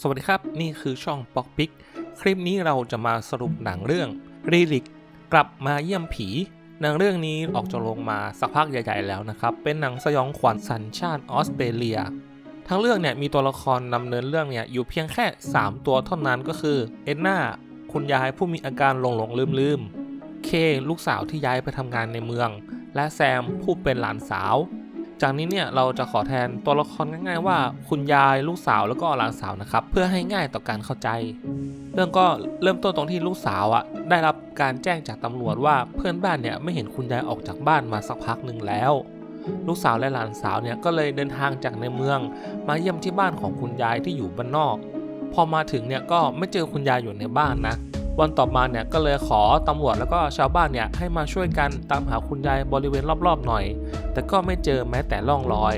สวัสดีครับ นี่คือช่องป๊อกปิก คลิปนี้เราจะมาสรุปหนังเรื่องรีลิกกลับมาเยี่ยมผี หนังเรื่องนี้ออกจะลงมาสักพักใหญ่ๆแล้วนะครับ เป็นหนังสยองขวัญสัญชาติออสเตรเลีย ทั้งเรื่องเนี่ยมีตัวละครดำเนินเรื่องเนี่ยอยู่เพียงแค่ 3 ตัวเท่านั้นก็คือเอ็ดนาคุณยายผู้มีอาการหลงหลงลืมลืมเคลูกสาวที่ย้ายไปทำงานในเมือง และแซมผู้เป็นหลานสาว จากนี้เนี่ยเราจะขอแทนตัวละครง่ายๆว่า คุณยายลูกสาวแล้วก็หลานสาวนะครับ เพื่อให้ง่ายต่อการเข้าใจ เรื่องก็เริ่มต้นตรงที่ลูกสาวอะ่ะได้รับการแจ้งจากตำรวจว่าเพื่อนบ้านเนี่ยไม่เห็นคุณยายออกจากบ้านมาสักพักหนึ่งแล้ว ลูกสาวและหลานสาวเนี่ยก็เลยเดินทางจากในเมือง มาเยี่ยมที่บ้านของคุณยายที่อยู่บ้านนอก พอมาถึงเนี่ยก็ไม่เจอคุณยายอยู่ในบ้านนะ วันต่อมาเนี่ยก็เลยขอตำรวจแล้วก็ชาวบ้านเนี่ยให้มาช่วยกันตามหาคุณยายบริเวณรอบๆหน่อย แต่ก็ไม่เจอแม้แต่ร่องรอย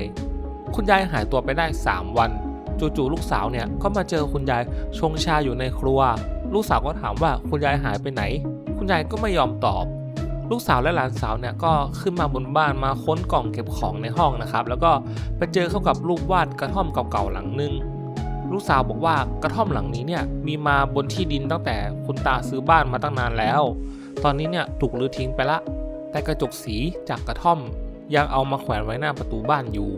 คุณยายหายตัวไปได้ 3 วัน จู่ๆลูกสาวเนี่ยก็มาเจอคุณยายชงชาอยู่ในครัว ลูกสาวก็ถามว่าคุณยายหายไปไหน คุณยายก็ไม่ยอมตอบ ลูกสาวและหลานสาวเนี่ยก็ขึ้นมาบนบ้านมาค้นกล่องเก็บของในห้องนะครับแล้วก็ไปเจอเข้ากับรูปวาดกระท่อมเก่าๆหลังนึง ลูกสาวบอกว่ากระท่อมหลังนี้เนี่ยมีมาบนที่ดินตั้งแต่คุณตาซื้อบ้านมาตั้งนานแล้ว ตอนนี้เนี่ยถูกรื้อทิ้งไปละ แต่กระจกสีจากกระท่อม ยังเอามาแขวนไว้หน้าประตูบ้านอยู่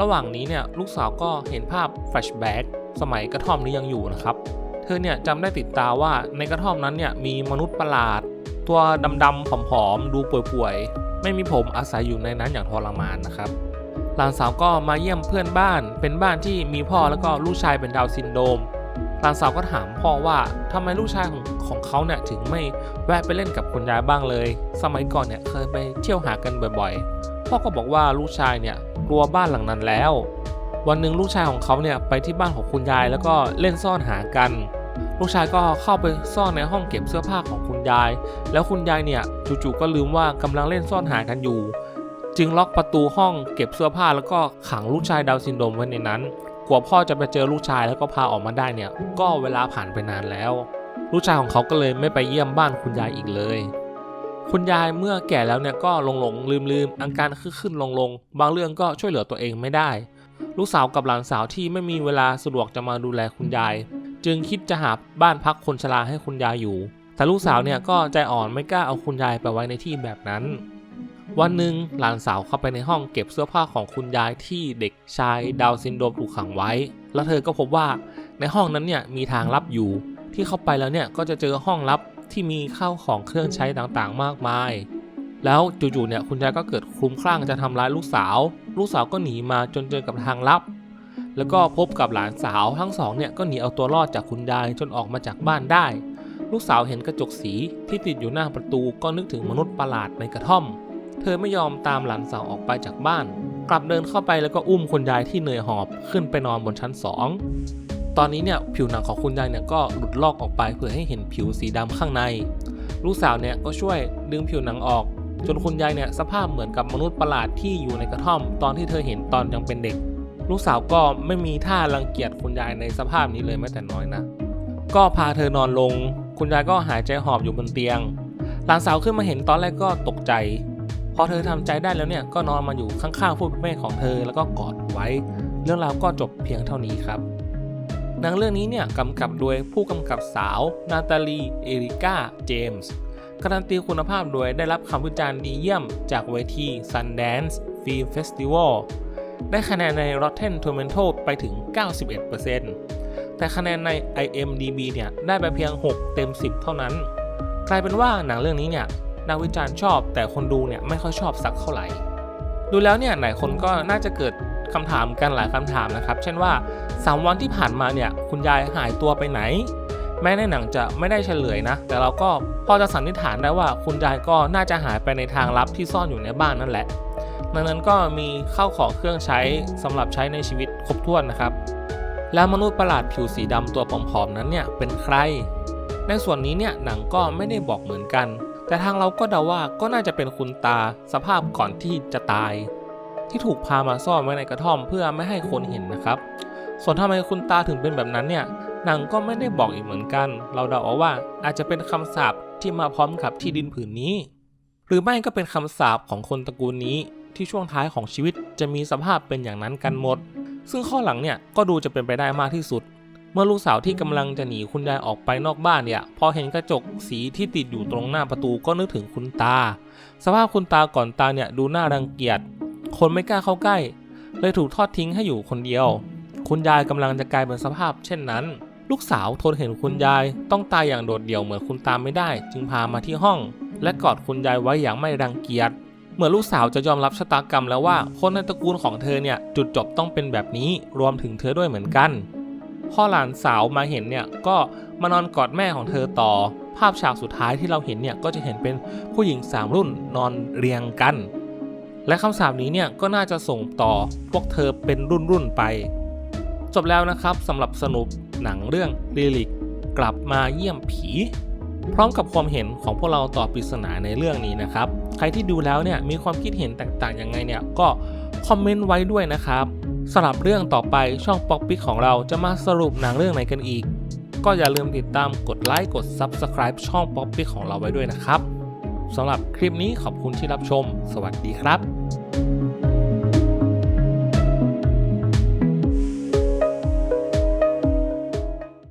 ระหว่างนี้เนี่ยลูกสาวก็เห็นภาพแฟลชแบ็กสมัยกระท่อมนี้ยังอยู่นะครับ เธอเนี่ยจำได้ติดตาว่าในกระท่อมนั้นเนี่ยมีมนุษย์ประหลาด ตัวดำๆผอมๆดูป่วยๆไม่มีผมอาศัยอยู่ในนั้นอย่างทรมานนะครับ หลานสาวก็มาเยี่ยมเพื่อนบ้าน เป็นบ้านที่มีพ่อแล้วก็ลูกชายเป็นดาวซินโดมหลานสาวก็ถามพ่อว่าทำไมลูกชายของของเขาเนี่ยถึงไม่แวะไปเล่นกับคุณยายบ้างเลย สมัยก่อนเนี่ยเคยไปเที่ยวหากันบ่อยๆ พ่อก็บอกว่าลูกชายเนี่ยกลัวบ้านหลังนั้นแล้ว วันหนึ่งลูกชายของเขาเนี่ยไปที่บ้านของคุณยายแล้วก็เล่นซ่อนหากัน ลูกชายก็เข้าไปซ่อนในห้องเก็บเสื้อผ้าของคุณยาย แล้วคุณยายเนี่ยจู่ๆก็ลืมว่ากำลังเล่นซ่อนหากันอยู่ จึงล็อกประตูห้องเก็บเสื้อผ้าแล้วก็ขังลูกชายดาวซินโดมไว้ในนั้น กว่าพ่อจะไปเจอลูกชายแล้วก็พาออกมาได้เนี่ย ก็เวลาผ่านไปนานแล้ว ลูกชายของเขาก็เลยไม่ไปเยี่ยมบ้านคุณยายอีกเลย คุณยายเมื่อแก่แล้วเนี่ยก็หลงหลงลืมลืมๆอาการขึ้นขึ้นลงลงๆบางเรื่องก็ช่วยเหลือตัวเองไม่ได้ ลูกสาวกับหลานสาวที่ไม่มีเวลาสะดวกจะมาดูแลคุณยาย จึงคิดจะหาบ้านพักคนชราให้คุณยายอยู่แต่ลูกสาวเนี่ยก็ใจอ่อนไม่กล้าเอาคุณยายไปไว้ในที่แบบนั้น วันหนึ่งหลานสาวเข้าไปในห้องเก็บเสื้อผ้าของคุณยายที่เด็กชายดาวซินโดรมถูกขังไว้ แล้วเธอก็พบว่าในห้องนั้นเนี่ยมีทางลับอยู่ ที่เข้าไปแล้วเนี่ยก็จะเจอห้องลับที่มีข้าวของเครื่องใช้ต่างๆ มากมาย แล้วจู่ๆเนี่ยคุณยายก็เกิดคลุ้มคลั่งจะทำร้ายลูกสาว ลูกสาวก็หนีมาจนเจอกับทางลับ แล้วก็พบกับหลานสาวทั้งสองเนี่ยก็หนีเอาตัวรอดจากคุณยายจนออกมาจากบ้านได้ ลูกสาวเห็นกระจกสีที่ติดอยู่หน้าประตูก็นึกถึงมนุษย์ประหลาดในกระท่อม เธอไม่ยอมตามหลานสาวออกไปจากบ้าน กลับเดินเข้าไปแล้วก็อุ้มคุณยายที่เหนื่อยหอบขึ้นไปนอนบนชั้นสองตอนนี้เนี่ยผิวหนังของคุณยายเนี่ยก็หลุดลอกออกไปเพื่อให้เห็นผิวสีดำข้างใน ลูกสาวเนี่ยก็ช่วยดึงผิวหนังออก จนคุณยายเนี่ยสภาพเหมือนกับมนุษย์ประหลาดที่อยู่ในกระท่อม ตอนที่เธอเห็นตอนยังเป็นเด็ก ลูกสาวก็ไม่มีท่ารังเกียจคุณยายในสภาพนี้เลยแม้แต่น้อยนะก็พาเธอนอนลง คุณยายก็หายใจหอบอยู่บนเตียง หลานสาวขึ้นมาเห็นตอนแรกก็ตกใจ พอเธอทำใจได้แล้วเนี่ยก็นอนมาอยู่ข้างๆผู้เป็นแม่ของเธอแล้วก็กอดไว้ เรื่องราวก็จบเพียงเท่านี้ครับหนังเรื่องนี้เนี่ยกำกับโดยผู้กำกับสาว นาตาลี เอริก้า เจมส์การันตีคุณภาพโดยได้รับคำวิจารณ์ดีเยี่ยมจากเวที Sundance Film Festival ได้คะแนนใน Rotten Tomato ไปถึง 91%แต่คะแนนใน IMDb เนี่ยได้ไปเพียง 6 เต็ม 10 เท่านั้น กลายเป็นว่าหนังเรื่องนี้เนี่ย นักวิจารณ์ชอบ แต่คนดูเนี่ยไม่ค่อยชอบสักเท่าไหร่ ดูแล้วเนี่ยหลายคนก็น่าจะเกิดคำถามกันหลายคำถามนะครับ เช่นว่า 3 วันที่ผ่านมาเนี่ยคุณยายหายตัวไปไหน แม้ในหนังจะไม่ได้เฉลยนะ แต่เราก็พอจะสันนิษฐานได้ว่าคุณยายก็น่าจะหายไปในทางลับที่ซ่อนอยู่ในบ้านนั่นแหละดังนั้นก็มีข้าวของเครื่องใช้สำหรับใช้ในชีวิตครบถ้วนนะครับ แล้วมนุษย์ประหลาดผิวสีดำตัวผอมๆนั้นเนี่ยเป็นใคร ในส่วนนี้เนี่ยหนังก็ไม่ได้บอกเหมือนกัน แต่ทางเราก็เดาว่าก็น่าจะเป็นคุณตาสภาพก่อนที่จะตาย ที่ถูกพามาซ่อนไว้ในกระท่อมเพื่อไม่ให้คนเห็นนะครับ ส่วนทำไมคุณตาถึงเป็นแบบนั้นเนี่ยหนังก็ไม่ได้บอกอีกเหมือนกัน เราเดาเอาว่าอาจจะเป็นคำสาปที่มาพร้อมกับที่ดินผืนนี้ หรือไม่ก็เป็นคำสาปของคนตระกูลนี้ที่ช่วงท้ายของชีวิตจะมีสภาพเป็นอย่างนั้นกันหมด ซึ่งข้อหลังเนี่ยก็ดูจะเป็นไปได้มากที่สุด เมื่อลูกสาวที่กำลังจะหนีคุณยายออกไปนอกบ้านเนี่ย พอเห็นกระจกสีที่ติดอยู่ตรงหน้าประตูก็นึกถึงคุณตา สภาพคุณตาก่อนตาเนี่ยดูน่ารังเกียจ คนไม่กล้าเข้าใกล้ เลยถูกทอดทิ้งให้อยู่คนเดียว คุณยายกำลังจะกลายเป็นสภาพ เช่นนั้น ลูกสาวทนเห็นคุณยายต้องตายอย่างโดดเดี่ยวเหมือนคุณตาไม่ได้ จึงพามาที่ห้อง และกอดคุณยายไว้อย่างไม่รังเกียจเมื่อลูกสาวจะยอมรับชะตากรรมแล้วว่า คนในตระกูลของเธอเนี่ยจุดจบต้องเป็นแบบนี้รวมถึงเธอด้วยเหมือนกัน พ่อหลานสาวมาเห็นเนี่ยก็มานอนกอดแม่ของเธอต่อ ภาพฉากสุดท้ายที่เราเห็นเนี่ยก็จะเห็นเป็นผู้หญิงสามรุ่นนอนเรียงกัน และคำสาปนี้เนี่ยก็น่าจะส่งต่อพวกเธอเป็นรุ่นรุ่นไป จบแล้วนะครับสำหรับสนุปหนังเรื่องลิลิกกลับมาเยี่ยมผี พร้อมกับความเห็นของพวกเราต่อปริศนาในเรื่องนี้นะครับ ใครที่ดูแล้วเนี่ยมีความคิดเห็นแตกต่างยังไงเนี่ยก็คอมเมนต์ไว้ด้วยนะครับ สำหรับเรื่องต่อไปช่องป๊อกปิกของเราจะมาสรุปหนังเรื่องไหนกันอีก ก็อย่าลืมติดตามกดไลค์กด Subscribe ช่องป๊อกปิกของเราไว้ด้วยนะครับสำหรับคลิปนี้ขอบคุณที่รับชม สวัสดีครับ